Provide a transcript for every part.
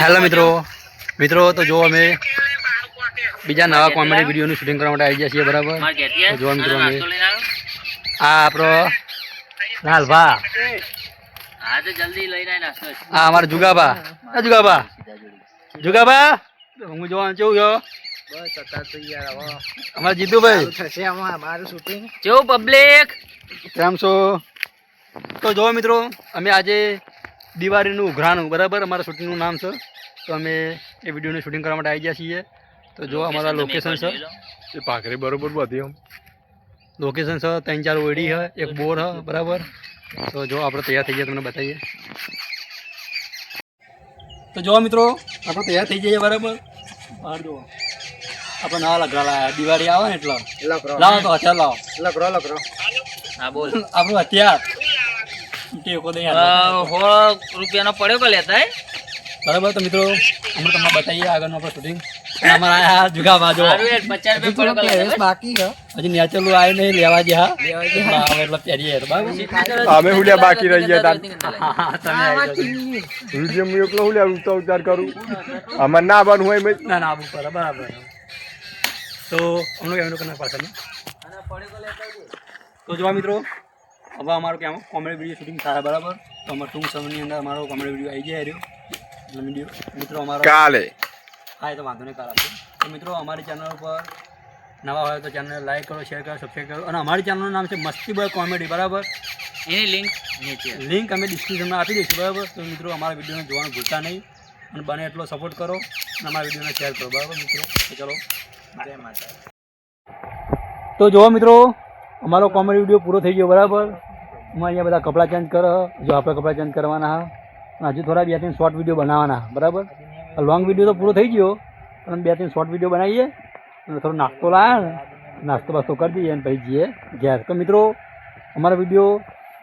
Hello મિત્રો. મિત્રો તો જો અમે બીજા નવા કોમેડી વિડીયોનું શૂટિંગ કરવા માટે આવી ગયા છીએ બરાબર? માર ઘેરથી આય. તો જો મિત્રો અમે? આ આપણો લાલભા હા અમારા જુગાબા હા જુગાબા જુગાબા હું જોવા કેવું ગયો અમારે જીતુભાઈ. શૂટિંગ કેવું પબ્લિક કેમ છો? તો જો મિત્રો અમે આજે દિવાળીનું ઉઘરાણું બરાબર? અમારા શૂટિંગનું નામ છે. તો અમે એ વિડીયોનું શૂટિંગ કરવા માટે આવી ગયા છીએ. તો જો અમારા લોકેશન છે. એ પાખરી બરોબર બધી આમ. લોકેશન છે ત્રણ ચાર ઓયડી છે એક બોર છે બરાબર? તો જો આપણે તૈયાર થઈ ગયા તમને બતાવીએ. તો જો મિત્રો આપણે તૈયાર થઈ જઈએ બરાબર? બહાર જુઓ. આપણે નવા લગડા દિવાળી આવે ને એટલે. લાવો તો હથિયાર લાવો. લકરો લકરો હા બોલ. આપણું હથિયાર. ટેકો દઈ અ, રૂપિયાનો પડ્યો કે લેતા બરાબર તો મિત્રો અમે તમને બતાવીએ આગળનું આપણે શૂટિંગ અમારા આ જુગા બાજુ સારું યાર, પચાસ રૂપિયા પડ્યો કે લેતા હે? બાકી છે. હજી નેચરલું આવ્યું નહીં લેવા જે હા હા, એટલે પહેરીએ બરાબર. અમે હુલ્યા બાકી રહી ગયા તાર. હા, તમે આવી જાઓ. વીડિયો હું એકલો હુલ્યા ઉતાર ઉતાર કરું. અમાર ના બનવું હોય મેં. ના ના બરાબર. તો અમને એમનું પાછળ તો જોવા મિત્રો હવે અમારો કે કોમેડી વીડિયો શૂટિંગ થાય બરાબર? તો અમારે ટૂંક સમયની અંદર અમારો કોમેડી વીડિયો આવી જાય રહ્યો એટલે વીડિયો મિત્રો અમારો કાલે. હા એ તો વાંધો નહીં કરાવશે તો મિત્રો અમારી ચેનલ ઉપર નવા હોય તો ચેનલ લાઈક કરો શેર કરો સબસ્ક્રાઈબ કરો. અને અમારી ચેનલનું નામ છે મસ્તી બોય કોમેડી બરાબર? એની લિંક નીચે. લિંક અમે ડિસ્ક્રિપ્શનમાં આપી દઈશું બરાબર? તો મિત્રો અમારા વિડીયોને જોવાનું ભૂલતા નહીં. અને બને એટલો સપોર્ટ કરો અને અમારા વિડીયોને શેર કરો બરાબર મિત્રો? તો ચલો. જય માતા તો જુઓ મિત્રો અમારો કોમેડી વીડિયો પૂરો થઈ ગયો બરાબર? અમારે અહીંયા બધા કપડાં ચેન્જ કરો. જો આપણે કપડાં ચેન્જ કરવાના હા. હજુ થોડા બે ત્રણ શોર્ટ વીડિયો બનાવવાના હા, બરાબર લોંગ વીડિયો તો પૂરો થઈ ગયો. પણ બે ત્રણ શોર્ટ વીડિયો બનાવીએ. અને થોડો નાસ્તો લાવ્યા ને. નાસ્તો બાસ્તો કરી દઈએ અને પછી જઈએ ઘેર. તો મિત્રો અમારો વીડિયો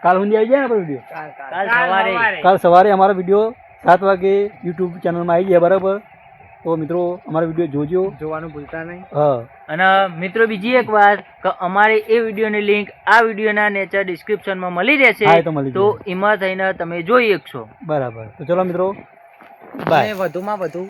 કાલ સુધી આવી જાય ને આપણો વીડિયો કાલ સવારે. કાલ સવારે અમારો વીડિયો સાત વાગે યુટ્યુબ ચેનલમાં આવી જાય બરાબર? તો મિત્રો અમારો વીડિયો જોજો. જોવાનું ભૂલતા નહીં. હા. અને મિત્રો બીજી એક વાત કે અમારે એ વિડીયોની લિંક આ વિડીયોના નેચર ડિસ્ક્રિપ્શનમાં મળી રહેશે. તો એમાં થઈને તમે જોઈ શકશો. બરાબર. તો ચલો મિત્રો બાય વધુમાં વધુ